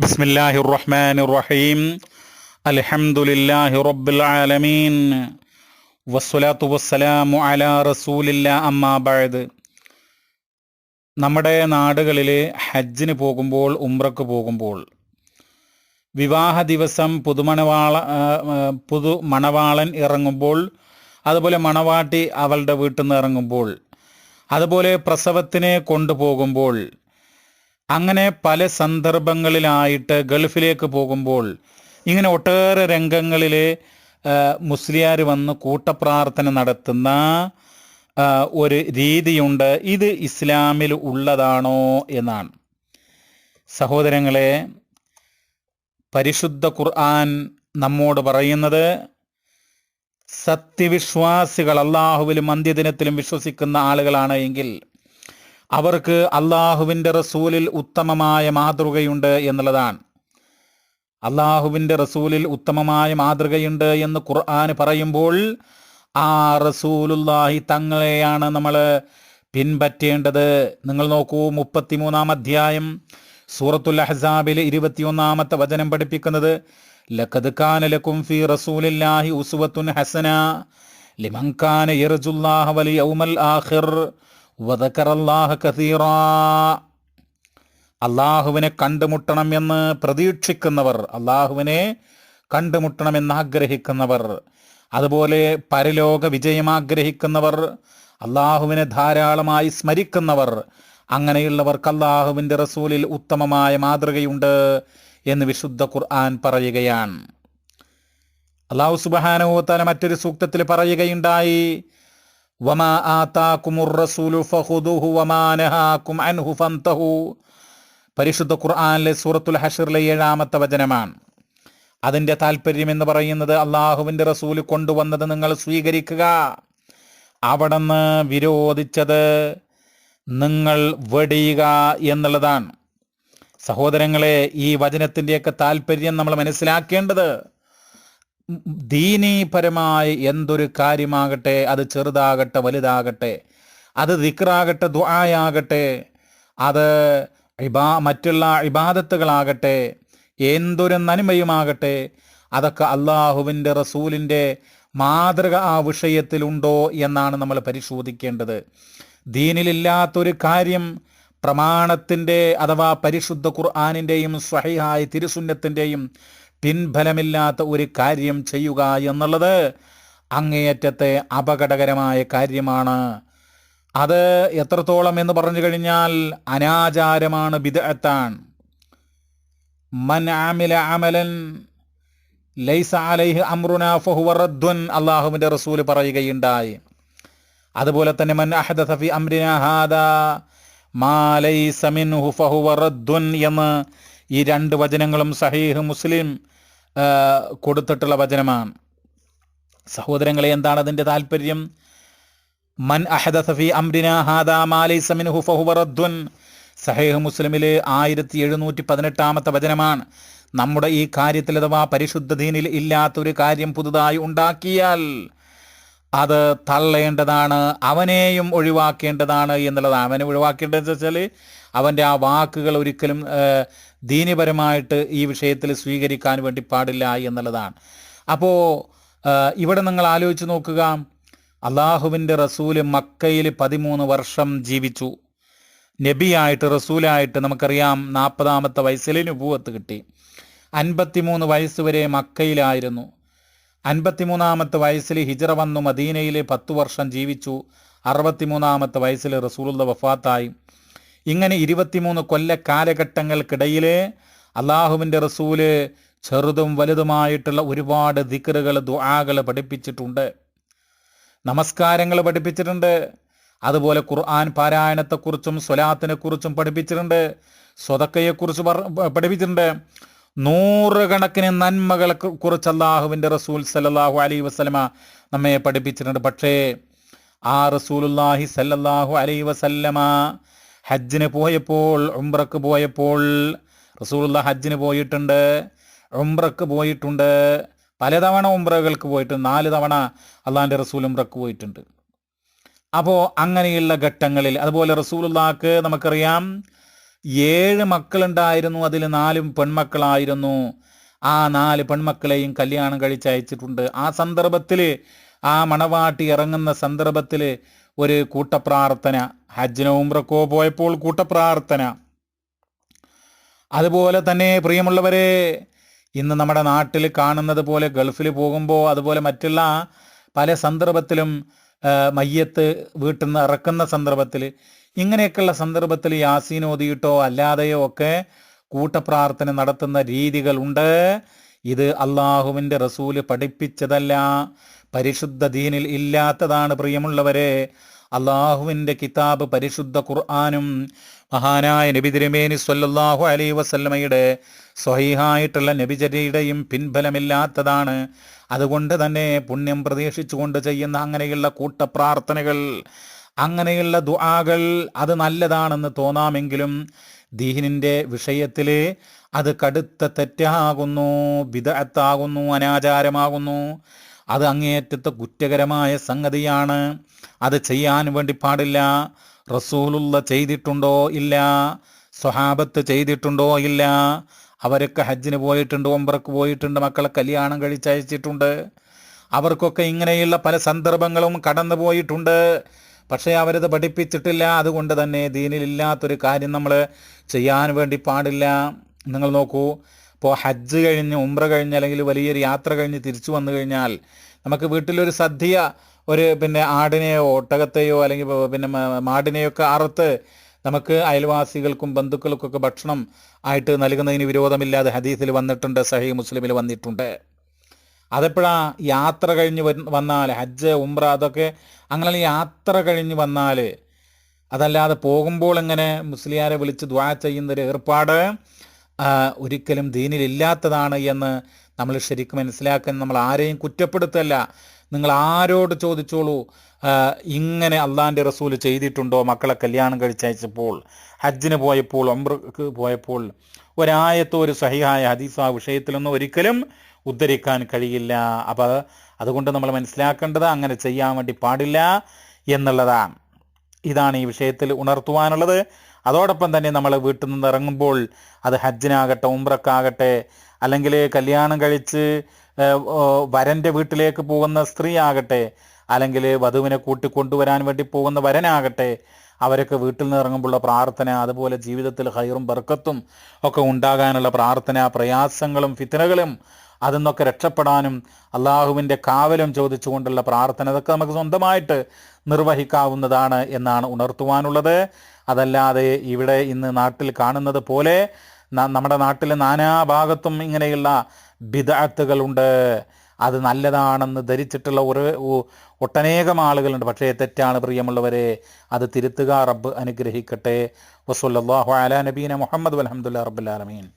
بسم الله الرحمن الرحيم الحمد لله رب العالمين والصلاة والسلام على رسول الله أما بعد നമ്മുടെ നാടുകളിൽ ഹജ്ജിന് പോകുമ്പോൾ ഉംറക്ക് പോകുമ്പോൾ വിവാഹ ദിവസം പുതുമണവാള ആ, ആ, പുതു മണവാളൻ ഇറങ്ങുമ്പോൾ അതുപോലെ മണവാട്ടി അവളുടെ വീട്ടിൽ നിന്ന് ഇറങ്ങുമ്പോൾ അതുപോലെ പ്രസവത്തിന് കൊണ്ടുപോകുമ്പോൾ അങ്ങനെ പല സന്ദർഭങ്ങളിലായിട്ട് ഗൾഫിലേക്ക് പോകുമ്പോൾ ഇങ്ങനെ ഒട്ടേറെ രംഗങ്ങളിൽ മുസ്ലിയാർ വന്ന് കൂട്ടപ്രാർത്ഥന നടത്തുന്ന ഒരു രീതിയുണ്ട്. ഇത് ഇസ്ലാമിൽ ഉള്ളതാണോ എന്നാണ്. സഹോദരങ്ങളെ പരിശുദ്ധ ഖുർആൻ നമ്മോട് പറയുന്നത് സത്യവിശ്വാസികൾ അള്ളാഹുവിലും അന്ത്യദിനത്തിലും വിശ്വസിക്കുന്ന ആളുകളാണ് എങ്കിൽ അവർക്ക് അള്ളാഹുവിന്റെ റസൂലിൽ ഉത്തമമായ മാതൃകയുണ്ട് എന്നുള്ളതാണ്. അള്ളാഹുവിന്റെ റസൂലിൽ ഉത്തമമായ മാതൃകയുണ്ട് എന്ന് ഖുർആൻ പറയുമ്പോൾ ആ റസൂലുല്ലാഹി തങ്ങളെയാണ് നമ്മൾ പിൻപറ്റേണ്ടത്. നിങ്ങൾ നോക്കൂ മുപ്പത്തിമൂന്നാം അധ്യായം സൂറത്തുൽ അഹ്സാബിൽ ഇരുപത്തിയൊന്നാമത്തെ വചനം പഠിപ്പിക്കുന്നത് ലഖദ് ലക്കും ഫി റസൂലില്ലാഹി ഉസ്വത്തുൻ ഹസന ലിമൻ കാന യർജുല്ലാഹ വൽ യൗമൽ ആഖിർ. അള്ളാഹുവിനെ കണ്ടുമുട്ടണം എന്ന് പ്രതീക്ഷിക്കുന്നവർ അള്ളാഹുവിനെ കണ്ടുമുട്ടണമെന്ന് ആഗ്രഹിക്കുന്നവർ അതുപോലെ പരലോക വിജയം ആഗ്രഹിക്കുന്നവർ അള്ളാഹുവിനെ ധാരാളമായി സ്മരിക്കുന്നവർ അങ്ങനെയുള്ളവർക്ക് അള്ളാഹുവിന്റെ റസൂലിൽ ഉത്തമമായ മാതൃകയുണ്ട് എന്ന് വിശുദ്ധ ഖുർആൻ പറയുകയാണ്. അള്ളാഹു സുബഹാനോ തല മറ്റൊരു സൂക്തത്തിൽ പറയുകയുണ്ടായി വമാ റസൂലു വമാ അൻഹു ഫന്തഹു പരിശുദ്ധ ഖുർആാനിലെ സൂറത്തുൽ ഹഷറിലെ ഏഴാമത്തെ വചനമാണ്. അതിന്റെ താല്പര്യം എന്ന് പറയുന്നത് അള്ളാഹുവിന്റെ റസൂൽ കൊണ്ടുവന്നത് നിങ്ങൾ സ്വീകരിക്കുക. അവിടുന്ന് വിരോധിച്ചത് നിങ്ങൾ വെടിയുക എന്നുള്ളതാണ്. സഹോദരങ്ങളെ ഈ വചനത്തിന്റെയൊക്കെ താല്പര്യം നമ്മൾ മനസ്സിലാക്കേണ്ടത്. ദീനീപരമായ എന്തൊരു കാര്യമാകട്ടെ അത് ചെറുതാകട്ടെ വലുതാകട്ടെ അത് ദിക്റാകട്ടെ ദുആയാകട്ടെ അത് ഇബാ മറ്റുള്ള ഇബാദത്തുകളാകട്ടെ എന്തൊരു നന്മയുമാകട്ടെ അതൊക്കെ അള്ളാഹുവിന്റെ റസൂലിന്റെ മാതൃക ആ വിഷയത്തിലുണ്ടോ എന്നാണ് നമ്മൾ പരിശോധിക്കേണ്ടത്. ദീനിലില്ലാത്തൊരു കാര്യം പ്രമാണത്തിന്റെ അഥവാ പരിശുദ്ധ ഖുർആാനിന്റെയും സ്വഹിഹായ തിരുസുന്നത്തിന്റെയും പിൻഫലമില്ലാത്ത ഒരു കാര്യം ചെയ്യുക എന്നുള്ളത് അങ്ങേയറ്റത്തെ അപകടകരമായ കാര്യമാണ്. അത് എത്രത്തോളം എന്ന് പറഞ്ഞു കഴിഞ്ഞാൽ അനാചാരമാണ് ബിദഅത്താൻ മൻ ആമില അമലൻ ലൈസ അലൈഹി അമ്രുന ഫഹുവ റദ്ദുൻ അള്ളാഹുവിന്റെ റസൂൽ പറയുകയുണ്ടായി. അതുപോലെ തന്നെ മൻ അഹദ ഫി അമ്രിന ഹാദാ മിൻഹു ഫഹുവ റദ്ദുൻ എന്ന് ഈ രണ്ട് വചനങ്ങളും സഹീഹ് മുസ്ലിം കൊടുത്തിട്ടുള്ള വചനമാണ്. സഹോദരങ്ങളെ എന്താണ് അതിന്റെ താല്പര്യം? മൻ അഹദസ ഫി അംരിന ഹാദാ മാ സഹേഹ് മുസ്ലിമിലെ ആയിരത്തി എഴുന്നൂറ്റി പതിനെട്ടാമത്തെ വചനമാണ്. നമ്മുടെ ഈ കാര്യത്തിൽ അഥവാ പരിശുദ്ധ ദീനിൽ ഇല്ലാത്തൊരു കാര്യം പുതുതായി ഉണ്ടാക്കിയാൽ അത് തള്ളേണ്ടതാണ് അവനെയും ഒഴിവാക്കേണ്ടതാണ് എന്നുള്ളതാണ് അവനെ ഒഴിവാക്കേണ്ടതെന്ന് വെച്ചാൽ അവന്റെ ആ വാക്കുകൾ ഒരിക്കലും ദീനിപരമായിട്ട് ഈ വിഷയത്തിൽ സ്വീകരിക്കാൻ വേണ്ടി പാടില്ല എന്നുള്ളതാണ്. അപ്പോൾ ഇവിടെ നിങ്ങൾ ആലോചിച്ച് നോക്കുക. അള്ളാഹുവിന്റെ റസൂൽ മക്കയിൽ പതിമൂന്ന് വർഷം ജീവിച്ചു. നബിയായിട്ട് റസൂലായിട്ട് നമുക്കറിയാം നാൽപ്പതാമത്തെ വയസ്സിൽ നുപൂവത്ത് കിട്ടി. അൻപത്തിമൂന്ന് വയസ്സ് വരെ മക്കയിലായിരുന്നു. അൻപത്തിമൂന്നാമത്തെ വയസ്സിൽ ഹിജറ വന്നു മദീനയിൽ പത്തു വർഷം ജീവിച്ചു. അറുപത്തിമൂന്നാമത്തെ വയസ്സിൽ റസൂലുള്ള വഫാത്തായി. ഇങ്ങനെ ഇരുപത്തിമൂന്ന് കൊല്ല കാലഘട്ടങ്ങൾക്കിടയിൽ അള്ളാഹുവിന്റെ റസൂൽ ചെറുതും വലുതുമായിട്ടുള്ള ഒരുപാട് ദിക്കറുകൾ ദുആകൾ പഠിപ്പിച്ചിട്ടുണ്ട്. നമസ്കാരങ്ങൾ പഠിപ്പിച്ചിട്ടുണ്ട്. അതുപോലെ ഖുർആൻ പാരായണത്തെക്കുറിച്ചും സ്വലാത്തിനെക്കുറിച്ചും പഠിപ്പിച്ചിട്ടുണ്ട്. സ്വതക്കയെക്കുറിച്ച് പഠിപ്പിച്ചിട്ടുണ്ട്. നൂറുകണക്കിന് നന്മകളെ കുറിച്ച് അള്ളാഹുവിന്റെ റസൂൽ സല്ലല്ലാഹു അലൈ വസ്ലമ നമ്മെ പഠിപ്പിച്ചിട്ടുണ്ട്. പക്ഷേ ആ റസൂലുല്ലാഹി സല്ലാഹു അലൈ വസല്ലമ ഹജ്ജിന് പോയപ്പോൾ ഉംറക്ക് പോയപ്പോൾ റസൂലുള്ള ഹജ്ജിന് പോയിട്ടുണ്ട് ഉംറക്ക് പോയിട്ടുണ്ട്. പലതവണ ഉംറകൾക്ക് പോയിട്ടുണ്ട്. നാല് തവണ അള്ളാഹിന്റെ റസൂൽ ഉംറക്ക് പോയിട്ടുണ്ട്. അപ്പോൾ അങ്ങനെയുള്ള ഘട്ടങ്ങളിൽ അതുപോലെ റസൂലുള്ളാക്ക് നമുക്കറിയാം ഏഴ് മക്കളുണ്ടായിരുന്നു അതിൽ നാലും പെൺമക്കളായിരുന്നു. ആ നാല് പെൺമക്കളെയും കല്യാണം കഴിച്ചയച്ചിട്ടുണ്ട് ആ സന്ദർഭത്തിൽ ആ മണവാട്ടി ഇറങ്ങുന്ന സന്ദർഭത്തിൽ ഒരു കൂട്ടപ്രാർത്ഥന ഹജ്ജിനോ ഉംറക്കോ പോയപ്പോൾ കൂട്ടപ്രാർത്ഥന. അതുപോലെ തന്നെ പ്രിയമുള്ളവരെ ഇന്ന് നമ്മുടെ നാട്ടിൽ കാണുന്നത് പോലെ ഗൾഫിൽ പോകുമ്പോൾ അതുപോലെ മറ്റുള്ള പല സന്ദർഭത്തിലും മയ്യത്ത് വീട്ടിൽ നിന്ന് ഇറക്കുന്ന സന്ദർഭത്തിൽ ഇങ്ങനെയൊക്കെയുള്ള സന്ദർഭത്തിൽ യാസീൻ ഓതിയിട്ടോ അല്ലാതെയോ ഒക്കെ കൂട്ടപ്രാർത്ഥന നടത്തുന്ന രീതികളുണ്ട് ഇത് അള്ളാഹുവിന്റെ റസൂൽ പഠിപ്പിച്ചതല്ല പരിശുദ്ധ ദീനിൽ ഇല്ലാത്തതാണ് പ്രിയമുള്ളവരെ. അള്ളാഹുവിന്റെ കിതാബ് പരിശുദ്ധ ഖുർആാനും മഹാനായ നബി തിരുമേനി സ്വല്ലല്ലാഹു അലൈ വസല്ലമയുടെ സ്വഹീഹായിട്ടുള്ള നബിചര്യയുടെയും പിൻബലമില്ലാത്തതാണ്. അതുകൊണ്ട് തന്നെ പുണ്യം പ്രതീക്ഷിച്ചുകൊണ്ട് ചെയ്യുന്ന അങ്ങനെയുള്ള കൂട്ടപ്രാർത്ഥനകൾ അങ്ങനെയുള്ള ദുആകൾ അത് നല്ലതാണെന്ന് തോന്നാമെങ്കിലും ദീഹിനിന്റെ വിഷയത്തിൽ അത് കടുത്ത തെറ്റാകുന്നു വിദഗത്താകുന്നു അനാചാരമാകുന്നു. അത് അങ്ങേയറ്റത്തെ കുറ്റകരമായ സംഗതിയാണ്. അത് ചെയ്യാൻ വേണ്ടി പാടില്ല. റസൂലുള്ള ചെയ്തിട്ടുണ്ടോ ഇല്ല? സ്വഹാബത്ത് ചെയ്തിട്ടുണ്ടോ ഇല്ല? അവരൊക്കെ ഹജ്ജിന് പോയിട്ടുണ്ട് ഒമ്പറക്ക് പോയിട്ടുണ്ട് മക്കളെ കല്യാണം കഴിച്ചയച്ചിട്ടുണ്ട്. അവർക്കൊക്കെ ഇങ്ങനെയുള്ള പല സന്ദർഭങ്ങളും കടന്നു പോയിട്ടുണ്ട്. പക്ഷേ അവരത് പഠിപ്പിച്ചിട്ടില്ല. അതുകൊണ്ട് തന്നെ ദീനിലില്ലാത്തൊരു കാര്യം നമ്മൾ ചെയ്യാൻ വേണ്ടി പാടില്ല. നിങ്ങൾ നോക്കൂ ഇപ്പോൾ ഹജ്ജ് കഴിഞ്ഞ് ഉംറ കഴിഞ്ഞ് അല്ലെങ്കിൽ വലിയൊരു യാത്ര കഴിഞ്ഞ് തിരിച്ചു വന്നു കഴിഞ്ഞാൽ നമുക്ക് വീട്ടിലൊരു സദ്യ ഒരു പിന്നെ ആടിനെയോ ഒട്ടകത്തെയോ അല്ലെങ്കിൽ പിന്നെ മാടിനെയോ ഒക്കെ അറുത്ത് നമുക്ക് അയൽവാസികൾക്കും ബന്ധുക്കൾക്കൊക്കെ ഭക്ഷണം ആയിട്ട് നൽകുന്നതിന് വിരോധമില്ലാതെ ഹദീസിൽ വന്നിട്ടുണ്ട് സഹി മുസ്ലിമിൽ വന്നിട്ടുണ്ട്. അതെപ്പോഴാ യാത്ര കഴിഞ്ഞ് വന്നാൽ ഹജ്ജ് ഉംറ അതൊക്കെ അങ്ങനെ യാത്ര കഴിഞ്ഞ് വന്നാൽ അതല്ലാതെ പോകുമ്പോൾ എങ്ങനെ മുസ്ലിയാരെ വിളിച്ച് ദ്വാ ചെയ്യുന്നൊരു ഏർപ്പാട് ഒരിക്കലും ദീനിലില്ലാത്തതാണ് എന്ന് നമ്മൾ ശരിക്കും മനസ്സിലാക്കാൻ നമ്മൾ ആരെയും കുറ്റപ്പെടുത്തല്ല. നിങ്ങൾ ആരോട് ചോദിച്ചോളൂ ഇങ്ങനെ അള്ളാന്റെ റസൂൽ ചെയ്തിട്ടുണ്ടോ മക്കളെ കല്യാണം കഴിച്ചയച്ചപ്പോൾ? ഹജ്ജിന് പോയപ്പോൾ ഒമ്പ്രക്ക് പോയപ്പോൾ ഒരായത്തോ ഒരു സഹിഹായ ഹദീസ് ആ വിഷയത്തിലൊന്നും ഒരിക്കലും ഉദ്ധരിക്കാൻ കഴിയില്ല. അപ്പോൾ അതുകൊണ്ട് നമ്മൾ മനസ്സിലാക്കേണ്ടത് അങ്ങനെ ചെയ്യാൻ വേണ്ടി പാടില്ല എന്നുള്ളതാണ്. ഇതാണ് ഈ വിഷയത്തിൽ ഉണർത്തുവാനുള്ളത്. അതോടൊപ്പം തന്നെ നമ്മൾ വീട്ടിൽ നിന്ന് ഇറങ്ങുമ്പോൾ അത് ഹജ്ജിനാകട്ടെ ഉംറക്കാകട്ടെ അല്ലെങ്കിൽ കല്യാണം കഴിച്ച് വരന്റെ വീട്ടിലേക്ക് പോകുന്ന സ്ത്രീ ആകട്ടെ അല്ലെങ്കിൽ വധുവിനെ കൂട്ടിക്കൊണ്ടുവരാൻ വേണ്ടി പോകുന്ന വരനാകട്ടെ അവരൊക്കെ വീട്ടിൽ നിന്ന് ഇറങ്ങുമ്പോഴുള്ള പ്രാർത്ഥന അതുപോലെ ജീവിതത്തിൽ ഹൈറും ബർക്കത്തും ഒക്കെ ഉണ്ടാകാനുള്ള പ്രാർത്ഥന പ്രയാസങ്ങളും ഫിത്തനകളും അതിൽ നിന്നൊക്കെ രക്ഷപ്പെടാനും അള്ളാഹുവിന്റെ കാവലും ചോദിച്ചുകൊണ്ടുള്ള പ്രാർത്ഥന അതൊക്കെ നമുക്ക് സ്വന്തമായിട്ട് നിർവഹിക്കാവുന്നതാണ് എന്നാണ് ഉണർത്തുവാനുള്ളത്. അതല്ലാതെ ഇവിടെ ഇന്ന് നാട്ടിൽ കാണുന്നത് പോലെ നമ്മുടെ നാട്ടിലെ നാനാഭാഗത്തും ഇങ്ങനെയുള്ള ബിദാത്തുകളുണ്ട് അത് നല്ലതാണെന്ന് ധരിച്ചിട്ടുള്ള ഒരു ഒട്ടനേകം ആളുകളുണ്ട്. പക്ഷേ തെറ്റാണ് പ്രിയമുള്ളവരെ. അത് തിരുത്തുക റബ്ബ് അനുഗ്രഹിക്കട്ടെ. വസല്ലല്ലാഹു അല നബീന മുഹമ്മദ് അലഹമുല്ല റബ്ബുലാലമീൻ